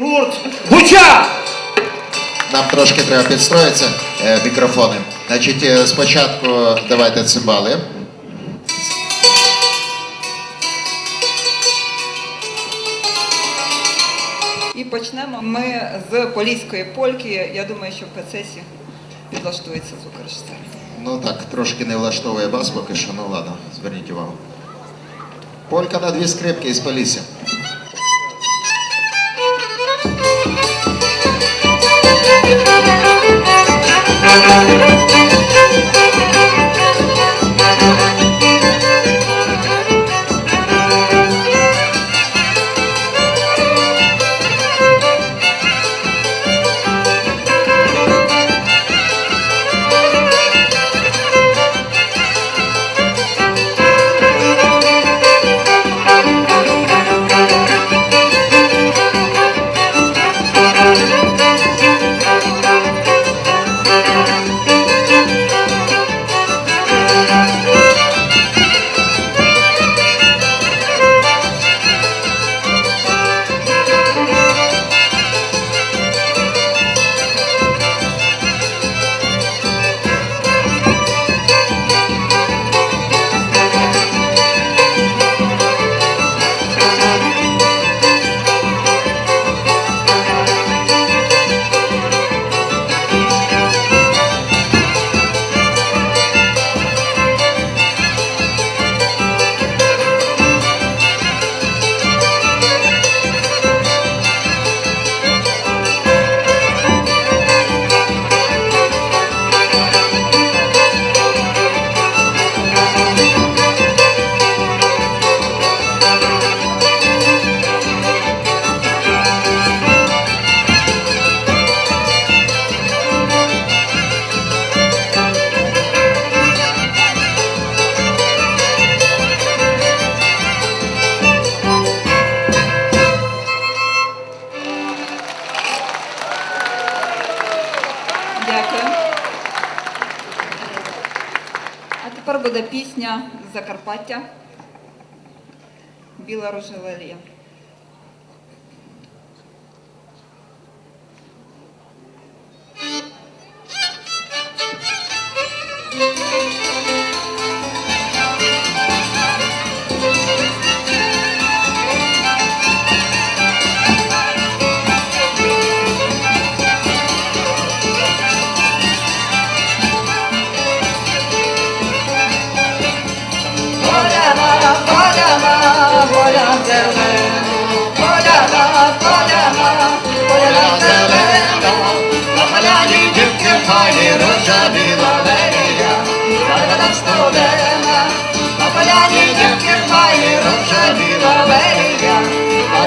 Гурт Гуча! Нам трошки треба підстроїтися е, мікрофони. Значить, е, спочатку давайте цимбали. І почнемо ми з поліської польки. Я думаю, що в процесі підлаштується звукорежисер. Ну так, трошки не влаштовує бас поки що, ну ладно, зверніть увагу. Полька на дві скрипки із Полісся. Дякую. А тепер буде пісня Закарпаття. Біла рожева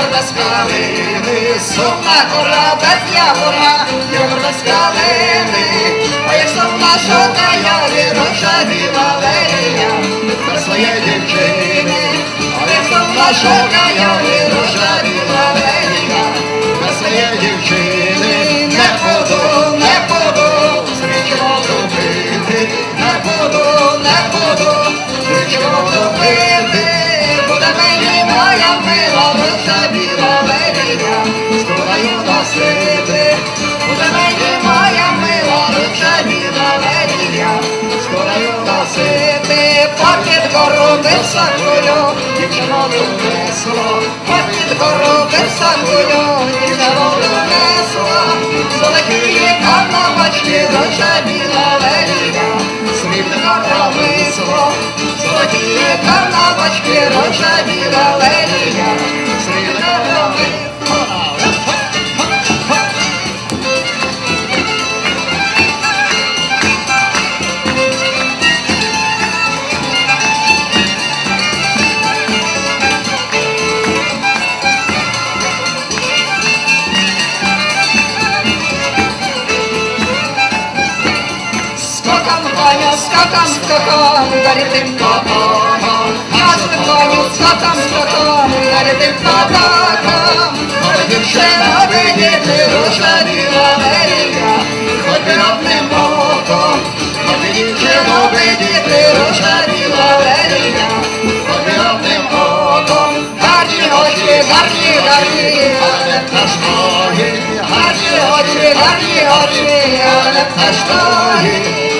явора, скалини, сумна гора без явора, явор горда скалини, а як сумна шока яві рожеві лалея, без своєї дівчини, а як сумна шока яві рожеві лалея, без своєї дівчини, мені моя мила, попід гору високою, дівчиною несло, попід гору високою, дівчиною несло, золоті карнавачки, руша біла лелія, срібне провисло, золоті карнавачки, рожеві лалея, срібне провисло. skokom, gary tym potokom. Ja z tym koniu skokom, skokom, gary tym potokom. Przerobę nie wyrusza mi Ameryka, choć drobnym okom. Przerobę nie wyrusza mi Ameryka, choć drobnym okom. Bardziej chodźmy, bardziej, bardziej, ale na swoje. Bardziej chodźmy, bardziej chodźmy, ale na.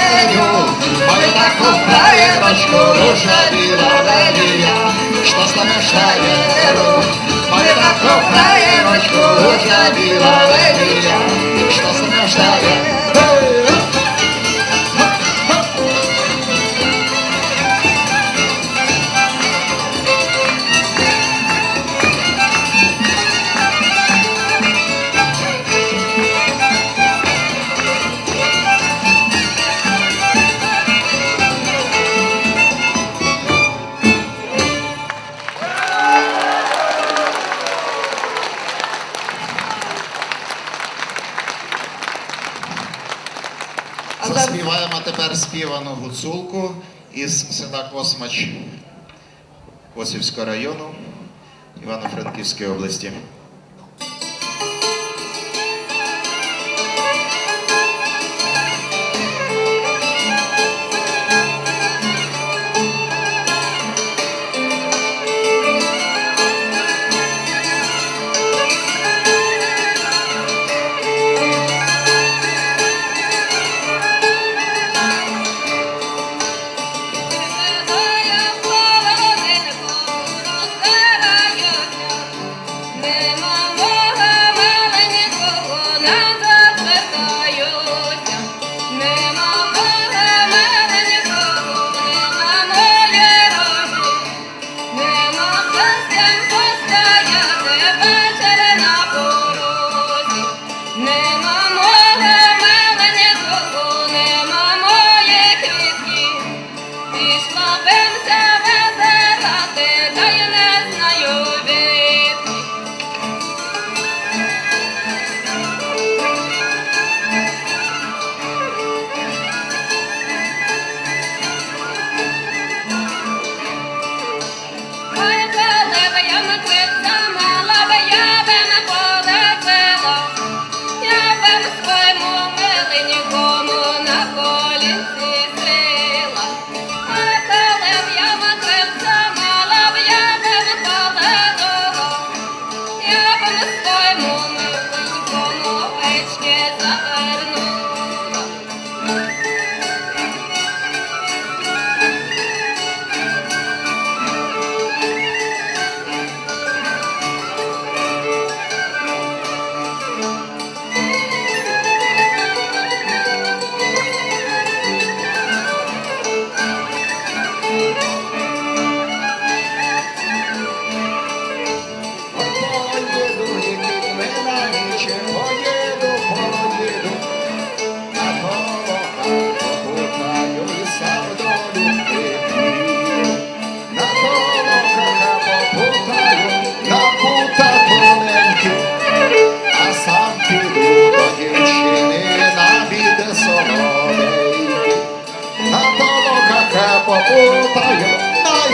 знаю, моя кухая башку рушавила Дарья, что с тобой шла веру, моя кухая башку рушавила Заспіваємо тепер співану гуцулку із села Космач Косівського району Івано-Франківської області.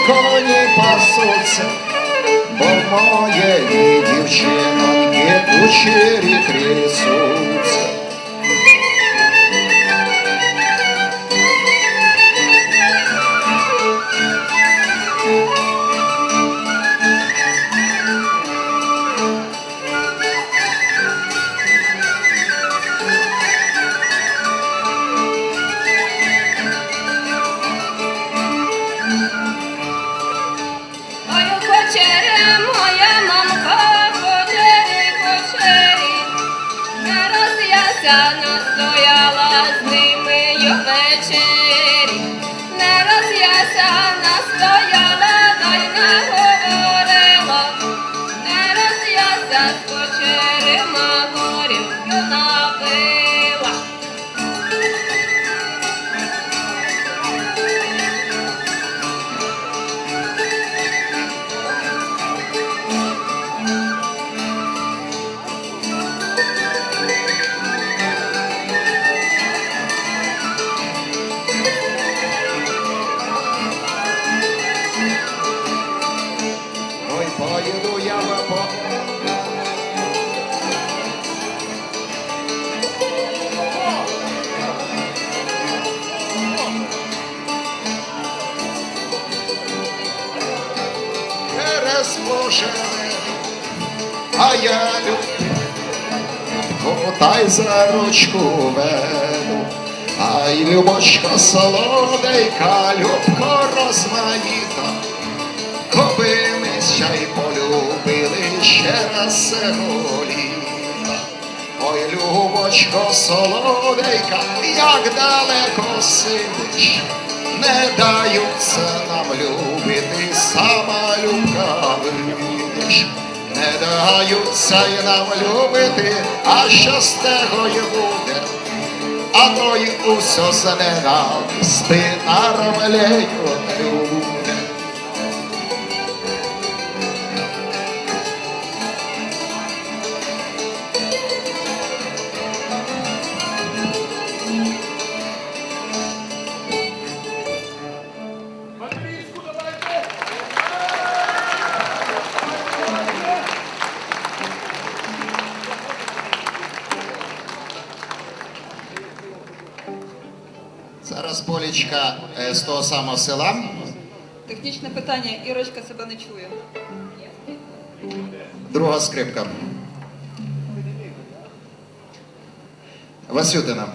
коні пасуться, бо моєї дівчиноньки кучері трясуть. Пожене, а я люблю, та за ручку веду. Ай, любочка солоденька, любко розмаїта, Коби ми ще й полюбили ще раз цього літа. Ой, любочко солоденька, як далеко сидиш, не даються нам любити, сама любка видиш. Не даються й нам любити, а що з того й буде, а то й усьо з ненависти наромлею люди. Зараз Полічка е, з того самого села. Технічне питання, Ірочка себе не чує. Друга скрипка. Васютина.